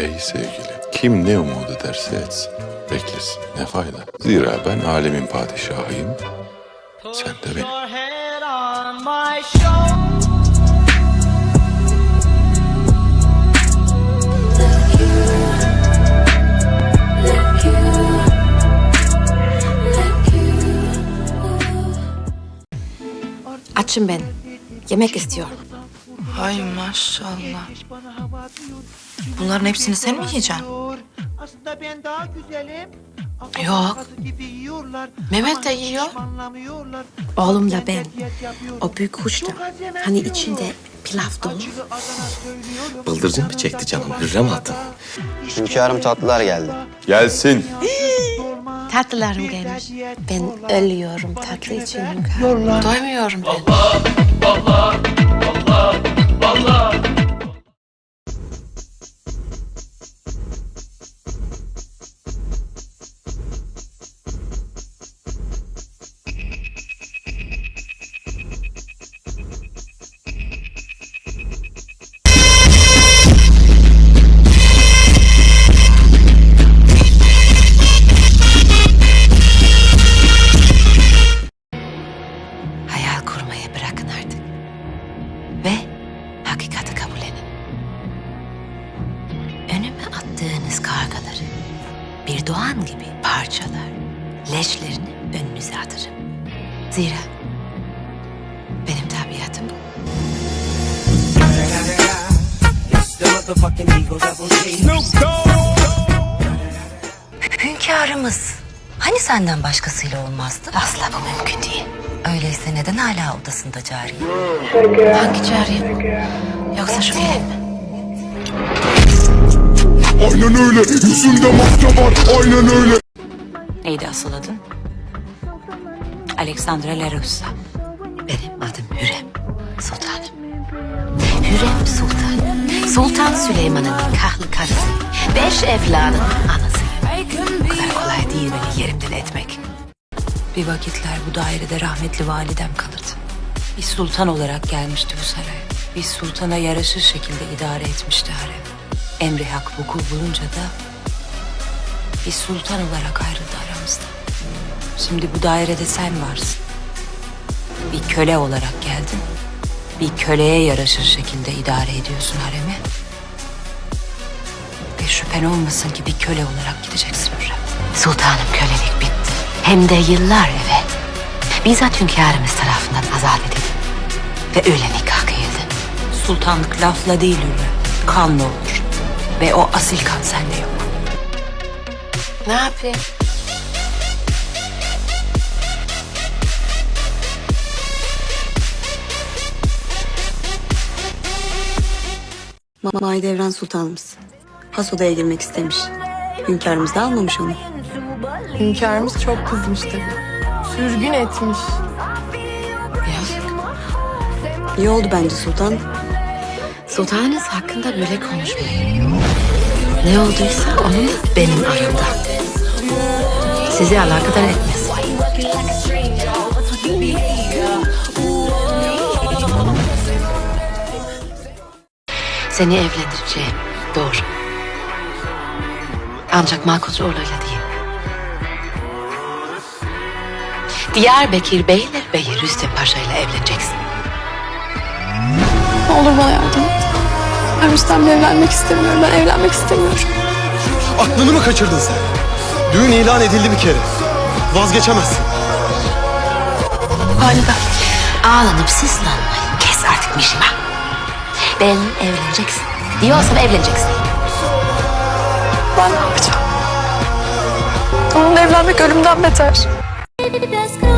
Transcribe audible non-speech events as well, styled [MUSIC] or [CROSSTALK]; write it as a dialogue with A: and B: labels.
A: Ey sevgili, kim ne umut ederse etsin, beklesin, ne fayda. Zira ben alemin padişahıyım, sen de benim.
B: Açım ben. Yemek istiyorum.
C: Ay maşallah. Bunların hepsini sen mi yiyeceksin?
D: Aslında ben daha güzelim.
C: Yok. Mehmet de yiyor.
B: Oğlum da ben. O büyük
D: az yemek
B: Hani içinde pilav dolu. [LAUGHS]
E: Bıldırcın mı çekti canım, Hürrem Hatun?
F: Hünkârım tatlılar geldi.
A: Gelsin.
B: Tatlılarım gelmiş. Ben ölüyorum tatlı için hünkârım.
C: Doymuyorum ben.
B: Hayal bir doğan gibi parçalar, leşlerini önünüze atarım. Zira benim tabiatım bu.
G: Hünkârımız. Hani senden başkasıyla olmazdı?
B: Asla bu mümkün değil.
G: Öyleyse neden hala odasında cariye?
B: Hangi çağırayım? Yoksa şu gelin mi?
H: Aynen öyle. Yüzünde maske var. Aynen öyle.
G: Neydi asıl adın? Alexandra Larussa.
B: Benim adım Hürrem Sultanım. Hürrem Sultan. Sultan Süleyman'ın nikahlı karısı. Beş evladın anası. Bu kadar kolay değil beni yerimden etmek.
G: Bir vakitler bu dairede rahmetli validem kalırdı. Bir sultan olarak gelmişti bu saraya. Bir sultana yaraşır şekilde idare etmişti harem. Emri hak vuku bulunca da bir sultan olarak ayrıldı aramızda. Şimdi bu dairede sen varsın. Bir köle olarak geldin. Bir köleye yaraşır şekilde idare ediyorsun haremi. Ve şüphen olmasın ki bir köle olarak gideceksin Hürrem.
B: Sultanım kölelik bitti. Hem de yıllar evvel. Bizzat hünkârımız tarafından azat edildi. Ve öyle nikah kıyıldı.
G: Sultanlık lafla değil Hürrem. Kanla olur. Ve o asil kan sende yok.
B: Ne yapayım?
I: Mahidevran Sultanımız. Has odaya girmek istemiş. Hünkârımız da almamış onu.
J: Hünkârımız çok kızmıştı. Sürgün etmiş.
I: İyi oldu bence sultan.
B: Sultanınız hakkında böyle konuşmayın. Ne olduysa onun benim aramda. Sizi alakadar etmez. Seni evlendireceğim. Doğru. Ancak Malkoç oğluyla değil. Diyarbakır Beylerbeyi Rüstem Paşa ile evleneceksin.
J: Ne olur bana yardım et. Ben Rüstem'le evlenmek istemiyorum. Ben evlenmek istemiyorum.
E: Aklını mı kaçırdın sen? Düğün ilan edildi bir kere. Vazgeçemezsin.
B: Valide. Ağlanıp sızlanmayın. Kes artık Mişima. Ben evleneceksin. Diyorsam evleneceksin.
J: Ben ne yapacağım? Onunla evlenmek ölümden beter.
K: Biraz